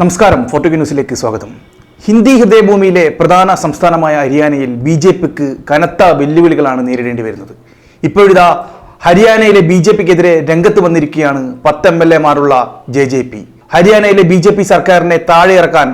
നമസ്കാരം. ഫോട്ടോ ന്യൂസിലേക്ക് സ്വാഗതം. ഹിന്ദി ഹൃദയഭൂമിയിലെ പ്രധാന സംസ്ഥാനമായ ഹരിയാനയിൽ ബി ജെ പിക്ക് കനത്ത വെല്ലുവിളികളാണ് നേരിടേണ്ടി വരുന്നത്. ഇപ്പോഴിതാ ഹരിയാനയിലെ ബി ജെ പിക്കെതിരെ രംഗത്ത് വന്നിരിക്കുകയാണ് പത്ത് എം എൽ എമാരുള്ള ജെ ജെ പി. ഹരിയാനയിലെ ബി ജെ പി സർക്കാരിനെ താഴെയിറക്കാൻ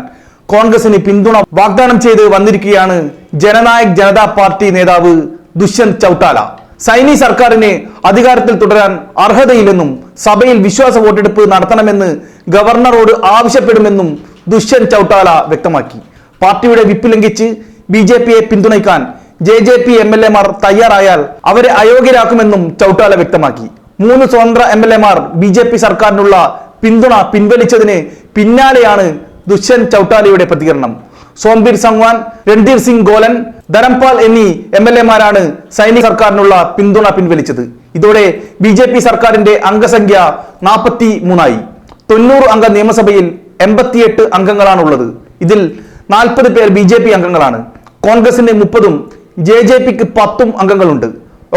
കോൺഗ്രസിന് പിന്തുണ വാഗ്ദാനം ചെയ്ത് വന്നിരിക്കുകയാണ് ജനനായക് ജനതാ പാർട്ടി നേതാവ് ദുഷ്യന്ത് ചൌട്ടാല. സൈനി സർക്കാരിന് അധികാരത്തിൽ തുടരാൻ അർഹതയില്ലെന്നും സഭയിൽ വിശ്വാസ വോട്ടെടുപ്പ് നടത്തണമെന്ന് ഗവർണറോട് ആവശ്യപ്പെടുമെന്നും ദുഷ്യന്ത് ചൌട്ടാല വ്യക്തമാക്കി. പാർട്ടിയുടെ വിപ്പ് ലംഘിച്ച് ബി ജെ പിയെ പിന്തുണയ്ക്കാൻ J J P M L എമാർ തയ്യാറായാൽ അവരെ അയോഗ്യരാക്കുമെന്നും ചൌട്ടാല വ്യക്തമാക്കി. മൂന്ന് സ്വതന്ത്ര എം എൽ എമാർ ബി ജെ പി സർക്കാരിനുള്ള പിന്തുണ പിൻവലിച്ചതിന് പിന്നാലെയാണ് ദുഷ്യന്ത് ചൌട്ടാലയുടെ പ്രതികരണം. സോംബീർ സംഗ്വാൻ രൺധീർ സിംഗ് ഗോലൻ ധരംപാൽ എന്നീ എം എൽ എമാരാണ് സൈനിക സർക്കാരിനുള്ള പിന്തുണ പിൻവലിച്ചത്. ഇതോടെ ബി ജെ പി സർക്കാരിന്റെ അംഗസംഖ്യ നാൽപ്പത്തി മൂന്നായി തൊണ്ണൂറ് അംഗ നിയമസഭയിൽ എൺപത്തിയെട്ട് അംഗങ്ങളാണുള്ളത്. ഇതിൽ നാൽപ്പത് പേർ ബി ജെ പി അംഗങ്ങളാണ്. കോൺഗ്രസിന് മുപ്പതും ജെ ജെ പിക്ക് പത്തും അംഗങ്ങളുണ്ട്.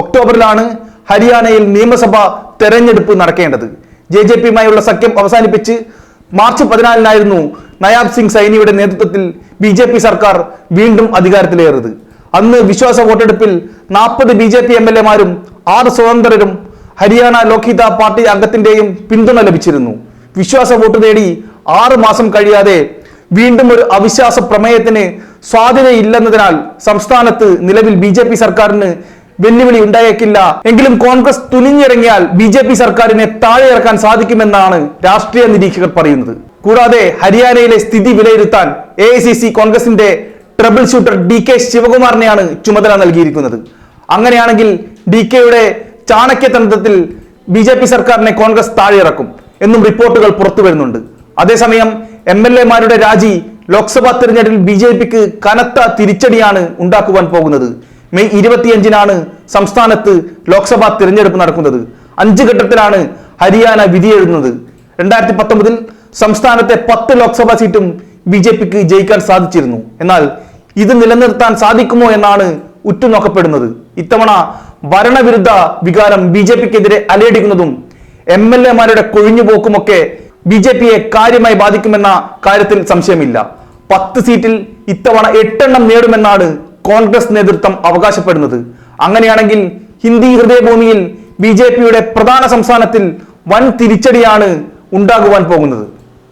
ഒക്ടോബറിലാണ് ഹരിയാനയിൽ നിയമസഭ തെരഞ്ഞെടുപ്പ് നടക്കേണ്ടത്. ജെ ജെ പിയുമായുള്ള സഖ്യം അവസാനിപ്പിച്ച് മാർച്ച് പതിനാലിനായിരുന്നു നയാബ് സിംഗ് സൈനിയുടെ നേതൃത്വത്തിൽ ബി ജെ പി സർക്കാർ വീണ്ടും അധികാരത്തിലേറിയത്. അന്ന് വിശ്വാസ വോട്ടെടുപ്പിൽ നാൽപ്പത് B J P M L എമാരും ആറ് സ്വതന്ത്രരും ഹരിയാന ലോക്ഹിത പാർട്ടി അംഗത്തിന്റെയും പിന്തുണ ലഭിച്ചിരുന്നു. വിശ്വാസ വോട്ട് നേടി ആറ് മാസം കഴിയാതെ വീണ്ടും ഒരു അവിശ്വാസ പ്രമേയത്തിന് സാധ്യതയില്ലെന്നതിനാൽ സംസ്ഥാനത്ത് നിലവിൽ ബി ജെ പി സർക്കാരിന് വെല്ലുവിളി ഉണ്ടായേക്കില്ല. എങ്കിലും കോൺഗ്രസ് തുനിഞ്ഞിറങ്ങിയാൽ ബി ജെ പി സർക്കാരിനെ താഴെ ഇറക്കാൻ സാധിക്കുമെന്നാണ് രാഷ്ട്രീയ നിരീക്ഷകർ പറയുന്നത്. കൂടാതെ ഹരിയാനയിലെ സ്ഥിതി വിലയിരുത്താൻ എ കോൺഗ്രസിന്റെ ട്രബിൾ ഷൂട്ടർ ഡി കെ ശിവകുമാറിനെയാണ് ചുമതല നൽകിയിരിക്കുന്നത്. അങ്ങനെയാണെങ്കിൽ ഡി കെയുടെ ചാണക്യതന്ത്രത്തിൽ ബി ജെ പി സർക്കാരിനെ കോൺഗ്രസ് താഴെ ഇറക്കും. എന്നും റിപ്പോർട്ടുകൾ പുറത്തു വരുന്നുണ്ട്. അതേസമയം എം എൽ എമാരുടെ രാജി ലോക്സഭാ തെരഞ്ഞെടുപ്പിൽ ബി ജെ പിക്ക് കനത്ത തിരിച്ചടിയാണ് ഉണ്ടാക്കുവാൻ പോകുന്നത്. മെയ് ഇരുപത്തിയഞ്ചിനാണ് സംസ്ഥാനത്ത് ലോക്സഭാ തിരഞ്ഞെടുപ്പ് നടക്കുന്നത്. അഞ്ച് ഘട്ടത്തിലാണ് ഹരിയാന വിധിയെഴുതുന്നത്. രണ്ടായിരത്തി പത്തൊമ്പതിൽ സംസ്ഥാനത്തെ പത്ത് ലോക്സഭാ സീറ്റും ബി ജെ പിക്ക് ജയിക്കാൻ സാധിച്ചിരുന്നു. എന്നാൽ ഇത് നിലനിർത്താൻ സാധിക്കുമോ എന്നാണ് ഉറ്റുനോക്കപ്പെടുന്നത്. ഇത്തവണ ഭരണവിരുദ്ധ വികാരം ബി ജെ പിക്കെതിരെ അലയടിക്കുന്നതും എം എൽ എമാരുടെ കൊഴിഞ്ഞുപോക്കുമൊക്കെ ബി ജെ പിയെ കാര്യമായി ബാധിക്കുമെന്ന കാര്യത്തിൽ സംശയമില്ല. പത്ത് സീറ്റിൽ ഇത്തവണ എട്ടെണ്ണം നേടുമെന്നാണ് കോൺഗ്രസ് നേതൃത്വം അവകാശപ്പെടുന്നത്. അങ്ങനെയാണെങ്കിൽ ഹിന്ദി ഹൃദയഭൂമിയിൽ ബി ജെ പിയുടെ പ്രധാന സംസ്ഥാനത്തിൽ വൻ തിരിച്ചടിയാണ് ഉണ്ടാകുവാൻ പോകുന്നത്.